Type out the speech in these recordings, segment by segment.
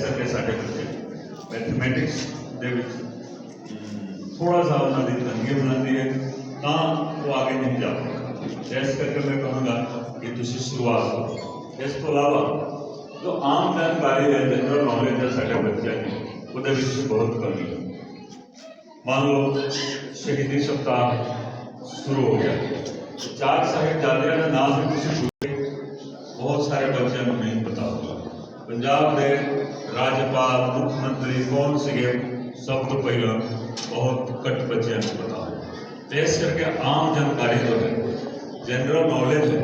کر کے میتمیٹکس تھوڑا سا تنگی بنا دی ہے تو آگے نہیں جا اس کے میں کہوں گا کہ اس کے علاوہ جو آم جانکاری ہے جنرل نالج ہے بچے کی وہ بہت کمی ہے مان لو شہیدی سپتا شروع ہو گیا چار ساحباد بہت سارے بچوں کو نہیں پتا راجپال مکھ منتری کون سکے سب کو پہلے بہت کٹ بچوں کو بتا ہے اس کر کے آم جانکاری جنرل نالج ہے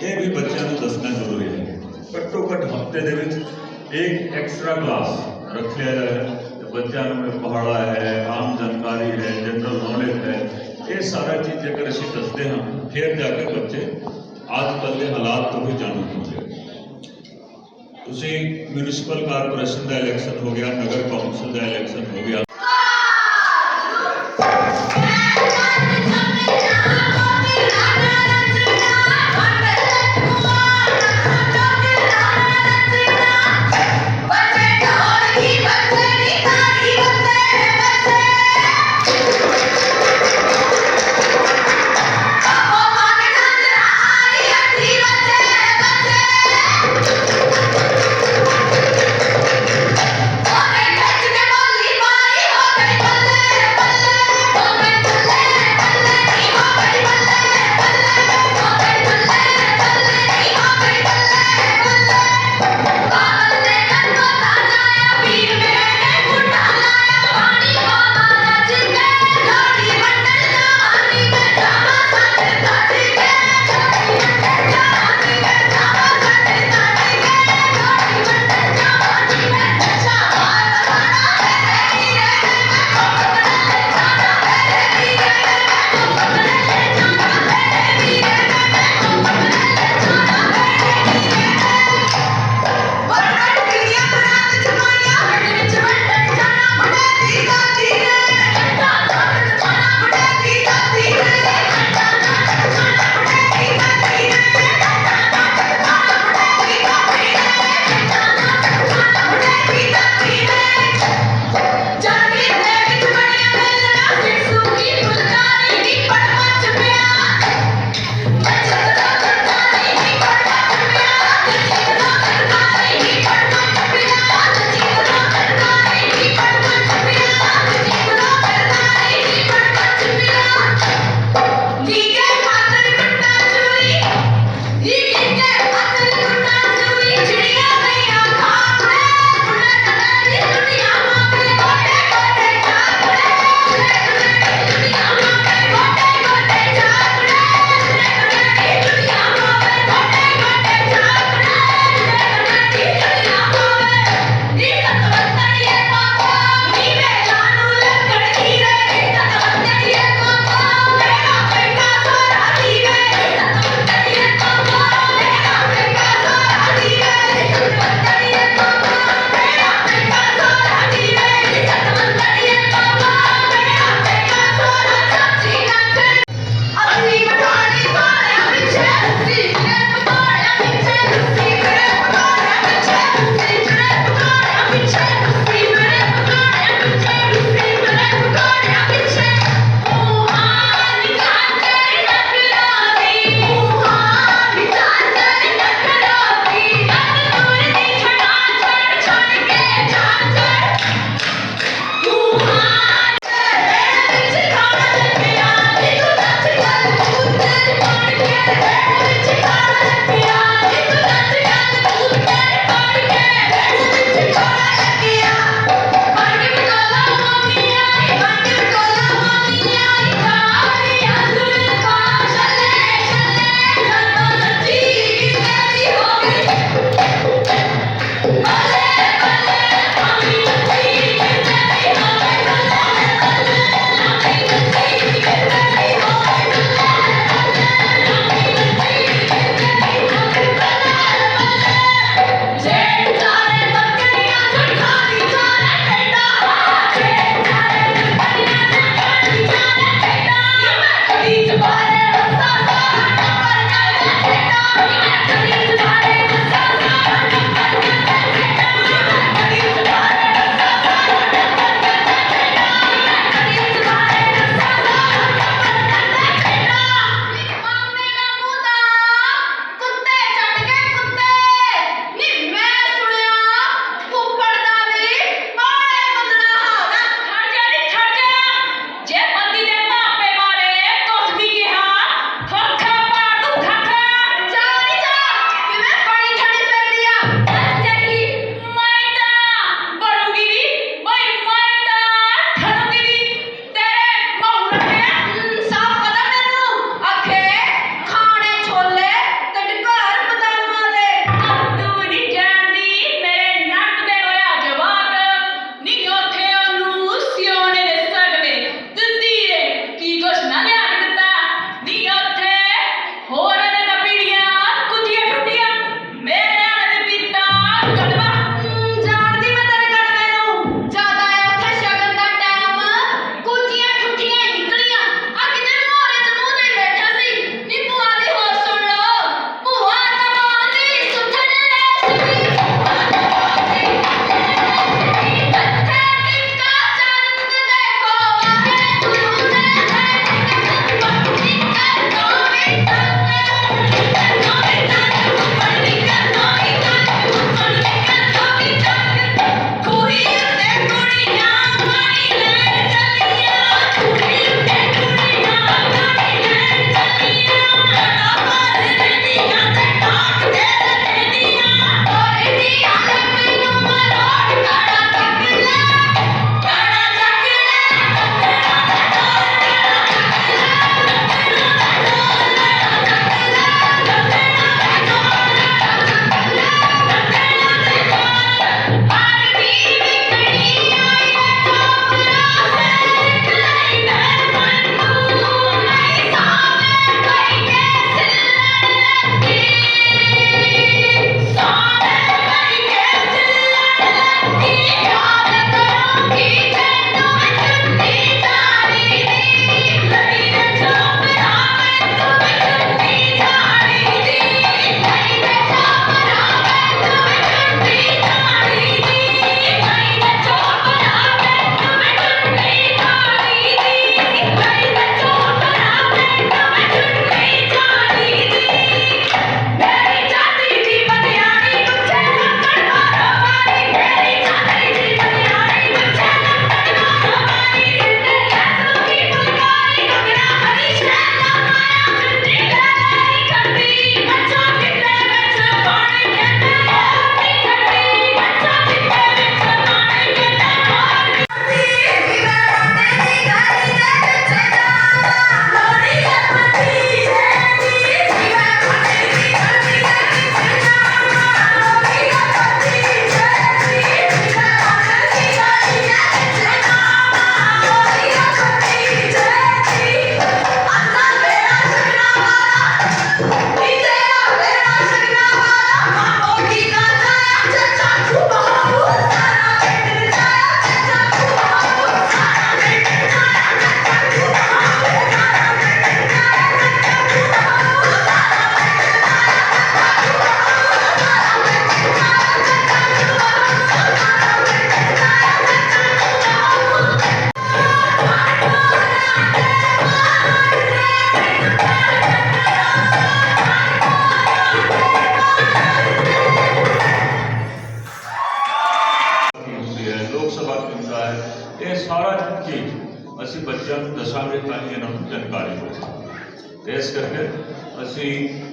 یہ بھی دسنا ضروری ہے کٹو کٹ ہفتے کے ایک ایکسٹرا ایكسٹرا كلاس ركھا ہے بچوں میں پہاڑا ہے عام جانكاری ہے جنرل نالج ہے یہ سارا چیز جب اچھے دستے ہیں پھر جا کے بچے آج كل كے حالات تو بھی جانو ہوتے ہیں تسی میونسپل کارپوریشن دا الیکشن ہو گیا نگر کاؤنسل دا الیکشن ہو گیا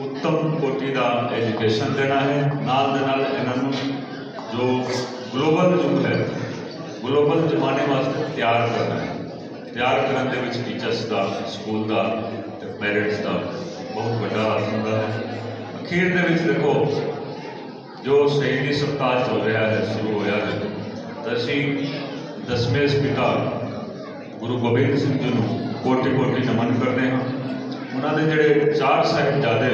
اتم کوٹی کا ایجوکیشن دینا ہے جو گلوبل یوگ ہے گلوبل زمانے واسطے تیار کرنا ہے تیار کرنے ٹیچرس کا اسکول کا پیرنٹس کا بہت واقعہ ہے اخیرو جو شہید سپتا چل رہا ہے شروع ہوا ہے تو اچھی دسمیں پتا گرو گوبند سنگھ جی نو کوٹی کوٹی نمن کرتے ہاں انہوں نے جڑے چار جادے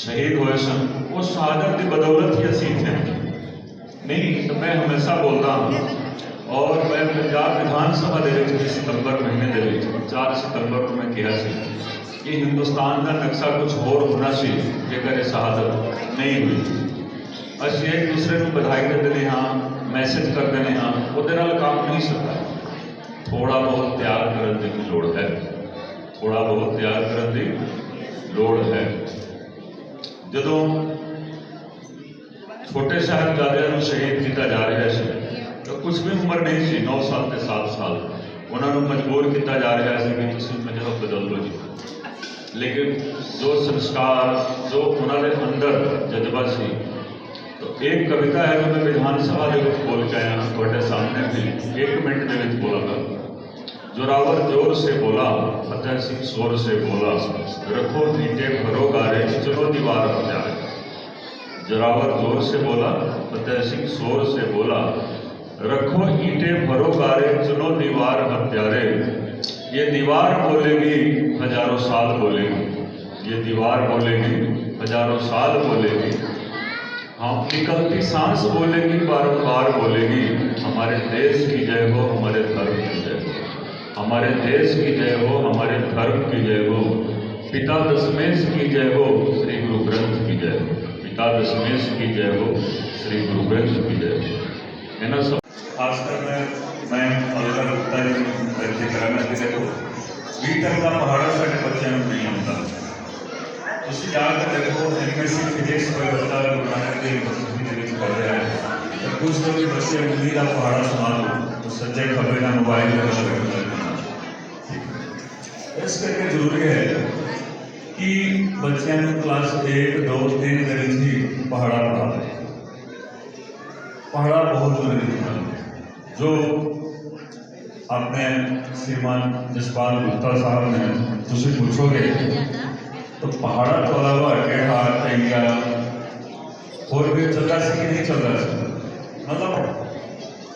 شہید ہوئے سن وہ شہادت کی بدولت ہی اسی تھے نہیں تو میں ہمیشہ بولتا ہوں اور میں پنجاب سبھا ستمبر مہینے چار ستمبر کو میں کیا سی کہ ہندوستان کا نقشہ کچھ ہونا سی جی شہادت نہیں ہوتی ابھی ایک دوسرے کو بدائی کر دینے ہاں میسج کر دینے ہاں وہ کام نہیں سکتا تھوڑا بہت تیار کرنے کی لوٹ ہے ਥੋੜਾ ਬਹੁਤ ਤਿਆਰ ਕਰਨ ਦੀ ਲੋੜ ਹੈ ਜਦੋਂ ਛੋਟੇ ਸਾਹਿਬਜ਼ਾਦਿਆਂ ਨੂੰ ਸ਼ਹੀਦ ਕੀਤਾ ਜਾ ਰਿਹਾ ਸੀ ਤਾਂ ਕੁਝ ਵੀ ਉਮਰ ਨਹੀਂ ਸੀ 9 ਸਾਲ ਤੇ 7 ਸਾਲ ਉਹਨਾਂ ਨੂੰ ਮਜਬੂਰ ਕੀਤਾ ਜਾ ਰਿਹਾ ਸੀ ਕਿ ਤੁਸੀਂ ਮਜਹਬ ਬਦਲ ਲਓ ਜੀ ਲੇਕਿਨ ਜੋ ਸੰਸਕਾਰ ਜੋ ਉਹਨਾਂ ਦੇ ਅੰਦਰ ਜਜ਼ਬਾ ਸੀ तो एक कविता है जो मैं विधानसभा के बोल के आया ਤੁਹਾਡੇ ਸਾਹਮਣੇ भी 1 ਮਿੰਟ ਦੇ ਵਿੱਚ ਬੋਲਾਂਗਾ زوراور جور سے بولا فتح سنگھ سور سے بولا رکھو اینٹ بھرو گارے چلو دیوار ہو جائے جراور زور سے بولا فتح سنگھ سور سے بولا رکھو اینٹ بھرو گارے چلو دیوار ہتھیارے یہ دیوار بولے گی ہزاروں سال بولے گی یہ دیوار بولے گی ہزاروں سال بولے گی ہم ہاں، نکلتی سانس بولے گی بار بار بولے گی ہمارے دیس کی جائے ہو ہمارے دھرم کی ہمارے دیس کی جائے ہو ہمارے دھرم کی جائے ہو پتا دسمیس کی جائے ہو سری گروہ گرنتھ کی جائے ہو پتا دسمیس کی جائے ہو سری گروہ گرنتھ کی جائے ہو ہے نا سب خاص کر میں میں اللہ رکھتا ہے درجہ کرانا کی جائے ہو بیٹر کا پہاڑا سٹے بچے ہیں نہیں ہمتا اس کی آگ جائے ہو ان میں سے فیجیس پر بچتا ہے گناہ کے لئے مصرحی جائے ہو پڑھ رہا ہے کچھ تو بھی بچے ہیں مدیرہ پہاڑا سمال ہو سجے خبرنا موبائل پر بچے ہو اس کر کے ضروری ہے کہ بچوں کلاس ایک دو تین درج ہی پہاڑا پڑھا دیں پہاڑا بہت ضروری ہے جو اپنے سیمان جسپال گپتا صاحب نے تھی پوچھو گے تو پہاڑا تو علاوہ کہڑا ٹینگا اور بھی چلتا سی کہ نہیں چلتا سی مطلب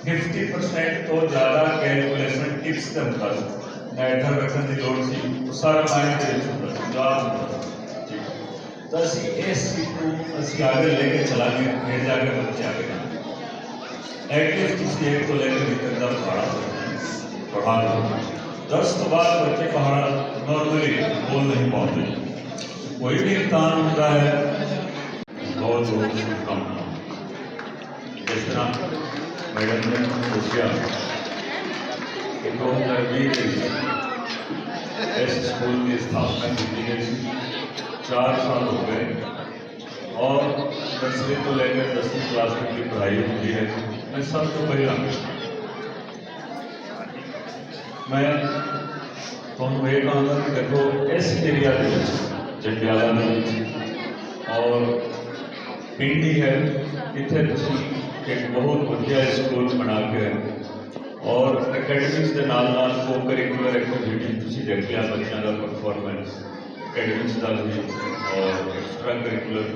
ففٹی پرسینٹ تو زیادہ کیلکولیشن ٹپس کے متاثر رکھ کیے جا کے بچے دس تو بعد بچے پہاڑ نارملی بول نہیں پا رہے کوئی بھی امتحان ہوتا ہے بہت ضروری جس طرح میڈم نے سوچا دو ہزار بیسکنا چار سال ہو گئے اور نرسری کو لے کر دسویں کلاس تک کی پڑھائی ہوتی ہے میں سب سے پہلے میں یہ کہوں گا کہ دیکھو اس ایریا جنگیا اور پنڈی ہے اتنے ایک بہت ودیا اسکول بنا کے اور کے کو اکیڈمکسر ایکٹیویٹیز دیکھتے ہیں بچوں کا پرفارمنس اکیڈمکس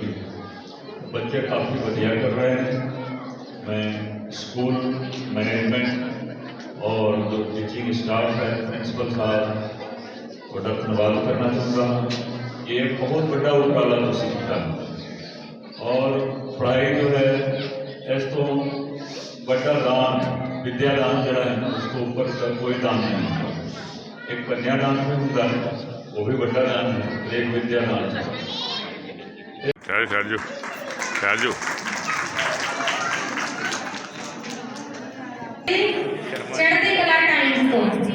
بھی بچے کافی ودیا کر رہے ہیں میں اسکول مینجمنٹ اور جو ٹیچنگ اسٹاف ہے پرنسپل صاحب کو وہنواد کرنا چاہوں گا یہ بہت بڑا اپرالا سیکھتا ہے اور پڑھائی جو ہے اس کو ہے ودیا کا کوئی دان نہیں کنیا بھی ہوتا ہے بھی بڑا ایک ودیا کو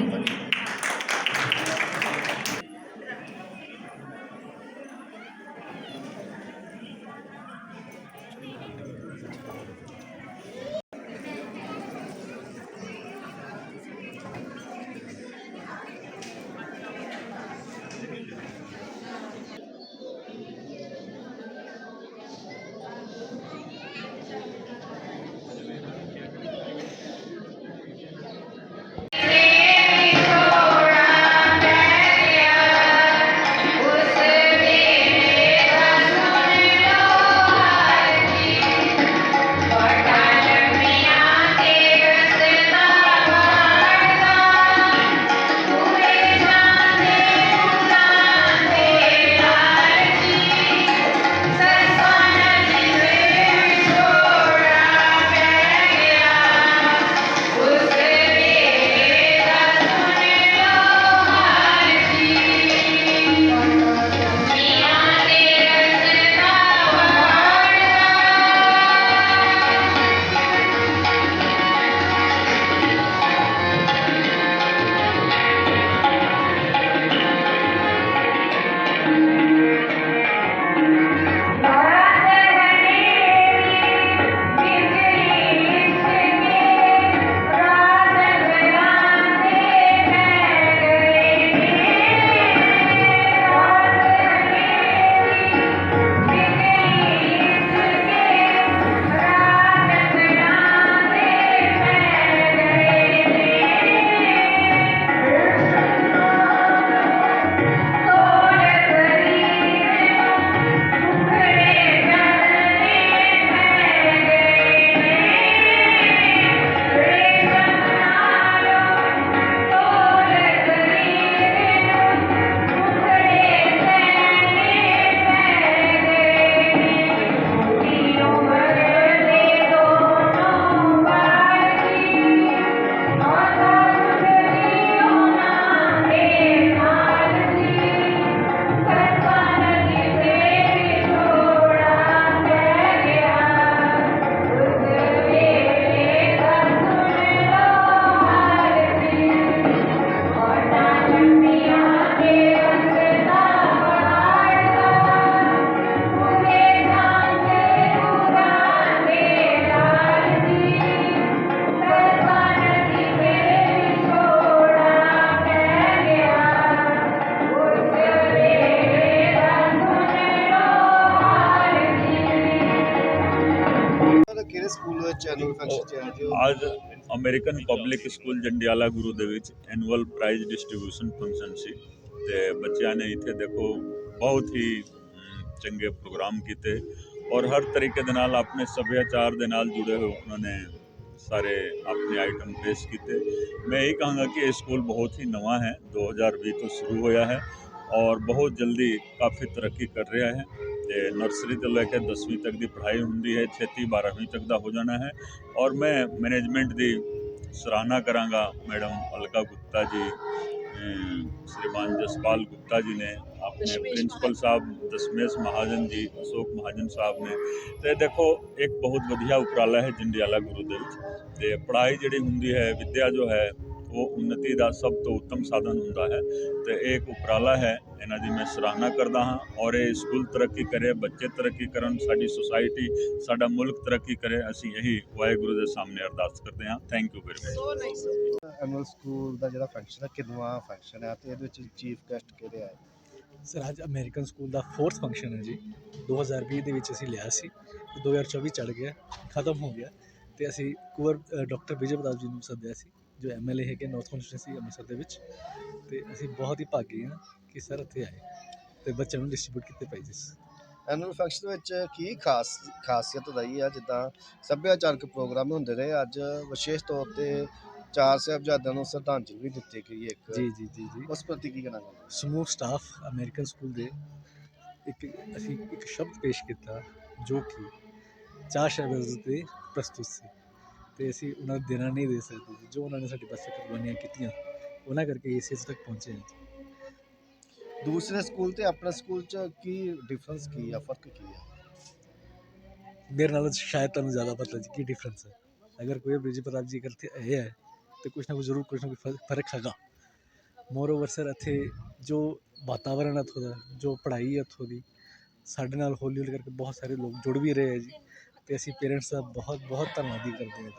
American public school Jandiala Guru دیکل پرائز ڈسٹریبیوشن فنکشن سے بچیا نے اتنے دیکھو بہت ہی چنے پروگرام کیتے اور ہر طریقے اپنے سبیاچار جڑے ہوئے انہوں نے سارے اپنے آئٹم پیش کیتے میں یہی کہا کہ یہ اسکول بہت ہی نواں ہے دو ہزار بھی شروع ہوا ہے اور بہت جلدی کافی ترقی کر رہا ہے ਤੇ ਨਰਸਰੀ ਤੋਂ ਲੈ ਕੇ 10ਵੀਂ ਤੱਕ ਦੀ ਪੜ੍ਹਾਈ ਹੁੰਦੀ ਹੈ ਛੇਤੀ 12ਵੀਂ ਤੱਕ ਦਾ ਹੋ ਜਾਣਾ ਹੈ ਔਰ ਮੈਂ ਮੈਨੇਜਮੈਂਟ ਦੀ ਸਰਾਹਨਾ ਕਰਾਂਗਾ ਮੈਡਮ ਅਲਕਾ ਗੁਪਤਾ ਜੀ ਸ੍ਰੀਮਾਨ ਜਸਪਾਲ ਗੁਪਤਾ ਜੀ ਨੇ ਆਪਣੇ ਪ੍ਰਿੰਸੀਪਲ ਸਾਹਿਬ ਦਸਮੇਸ਼ ਮਹਾਜਨ ਜੀ ਅਸ਼ੋਕ ਮਹਾਜਨ ਸਾਹਿਬ ਨੇ ਤੇ ਦੇਖੋ ਇੱਕ ਬਹੁਤ ਵਧੀਆ ਉਪਰਾਲਾ ਹੈ ਜੰਡਿਆਲਾ ਵਿੱਚ ਤੇ ਪੜ੍ਹਾਈ ਜਿਹੜੀ ਹੁੰਦੀ ਹੈ ਵਿੱਦਿਆ ਜੋ ਹੈ ਉਹ ਉન્નਤੀ ਦਾ ਸਭ ਤੋਂ ਉੱਤਮ ਸਾਧਨ ਹੁੰਦਾ ਹੈ ਤੇ ਇਹ ਇੱਕ ਉਪਰਾਲਾ ਹੈ ਇਹਨਾਂ ਦੀ ਮੈਂ ਸਰਾਹਨਾ ਕਰਦਾ ਹਾਂ ਔਰ ਇਹ ਸਕੂਲ ਤਰੱਕੀ ਕਰੇ ਬੱਚੇ ਤਰੱਕੀ ਕਰਨ ਸਾਡੀ ਸੋਸਾਇਟੀ ਸਾਡਾ ਮੁਲਕ ਤਰੱਕੀ ਕਰੇ ਅਸੀਂ ਇਹੀ ਵਾਹਿਗੁਰੂ ਦੇ ਸਾਹਮਣੇ ਅਰਦਾਸ ਕਰਦੇ ਹਾਂ thank you very much annual school ਦਾ ਜਿਹੜਾ ਫੰਕਸ਼ਨ ਹੈ ਕਿਦਵਾ ਫੰਕਸ਼ਨ ਹੈ ਤੇ ਇਹਦੇ ਵਿੱਚ ਚੀਫ ਗੈਸਟ ਕਿਹੜੇ ਆਏ ਸਰ ਅੱਜ ਅਮਰੀਕਨ ਸਕੂਲ ਦਾ ਫੋਰਥ ਫੰਕਸ਼ਨ ਹੈ ਜੀ 2020 ਦੇ ਵਿੱਚ ਅਸੀਂ ਲਿਆ ਸੀ 2024 ਚੜ ਗਿਆ ਖਤਮ ਹੋ ਗਿਆ ਤੇ ਅਸੀਂ ਕੁਵਰ ਡਾਕਟਰ ਵਿਜੇ ਪ੍ਰਤਾਪ ਜੀ ਨੂੰ ਸੱਦਿਆ ਸੀ ਜੋ ਐਮਐਲਏ ਹੈਗੇ ਨਾਰਥ ਕਨਸਟੀਟੂਐਂਸੀ ਅੰਮ੍ਰਿਤਸਰ ਦੇ ਵਿੱਚ ਤੇ ਅਸੀਂ ਬਹੁਤ ਹੀ ਭਾਗੀ ਹਾਂ ਕਿ ਸਰ ਇੱਥੇ ਆਏ ਤੇ ਬੱਚਿਆਂ ਨੂੰ ਡਿਸਟ੍ਰੀਬਿਊਟ ਕੀਤੇ ਪ੍ਰਾਈਜ਼ਸ ਐਨੂਅਲ ਫੰਕਸ਼ਨ ਵਿੱਚ ਕੀ ਖਾਸ ਖਾਸੀਅਤ ਰਹੀ ਆ ਜਿੱਦਾਂ ਸੱਭਿਆਚਾਰਕ ਪ੍ਰੋਗਰਾਮ ਹੁੰਦੇ ਰਹੇ ਅੱਜ ਵਿਸ਼ੇਸ਼ ਤੌਰ ਤੇ ਚਾਰ ਸਾਹਿਬਜ਼ਾਦਿਆਂ ਨੂੰ ਸ਼ਰਧਾਂਜਲੀ ਵੀ ਦਿੱਤੀ ਗਈ ਇੱਕ ਜੀ ਜੀ ਜੀ ਜੀ ਉਸ ਪ੍ਰਤੀ ਕੀ ਕਹਿਣਾ ਹੈ ਸਮੂਹ ਸਟਾਫ ਅਮਰੀਕਨ ਸਕੂਲ ਦੇ ਇੱਕ ਅਸੀਂ ਇੱਕ ਸ਼ਬਦ ਪੇਸ਼ ਕੀਤਾ ਜੋ ਕਿ ਚਾਰ ਸਾਹਿਬਜ਼ਾਦੇ ਪ੍ਰਸਤੁਤ ਸੀ ਤੇ ਅਸੀਂ ਉਹਨਾਂ ਦੇ ਦਿਨਾਂ ਨਹੀਂ ਦੇ ਸਕਦੇ ਜੋ ਉਹਨਾਂ ਨੇ ਸਾਡੇ ਵਾਸਤੇ ਕੁਰਬਾਨੀਆਂ ਕੀਤੀਆਂ ਉਹਨਾਂ ਕਰਕੇ ਇਸ ਇਸ ਤੱਕ ਪਹੁੰਚੇ ਹਾਂ ਦੂਸਰੇ ਸਕੂਲ ਤੇ ਆਪਣਾ ਸਕੂਲ ਚ ਕੀ ਡਿਫਰੈਂਸ ਕੀ ਆ ਫਰਕ ਕੀ ਆ ਮੇਰੇ ਨਾਲ ਸ਼ਾਇਦ ਤੁਹਾਨੂੰ ਜ਼ਿਆਦਾ ਪਤਾ ਜੀ ਕੀ ਡਿਫਰੈਂਸ ਹੈ ਅਗਰ ਕੋਈ ਬ੍ਰਿਜ ਪ੍ਰਤਾਪ ਜੀ ਕਰਤੇ ਇਹ ਹੈ ਤੇ ਕੁਛ ਨਾ ਕੁਛ ਜ਼ਰੂਰ ਕੁਛ ਨਾ ਕੁਛ ਫਰਕ ਹੈਗਾ ਮੋਰਓਵਰ ਸਰ ਇੱਥੇ ਜੋ ਵਾਤਾਵਰਣ ਇੱਥੋਂ ਦਾ ਜੋ ਪੜ੍ਹਾਈ ਇੱਥੋਂ ਦੀ ਸਾਡੇ ਨਾਲ ਹੌਲੀ ਹੌਲੀ ਕਰਕੇ ਬਹੁਤ ਸਾਰੇ ਲੋਕ ਜੁੜ ਵੀ ਰਹੇ ਹੈ ਜੀ تو ایسی پیرنٹس بہت بہت دن کرتے ہیں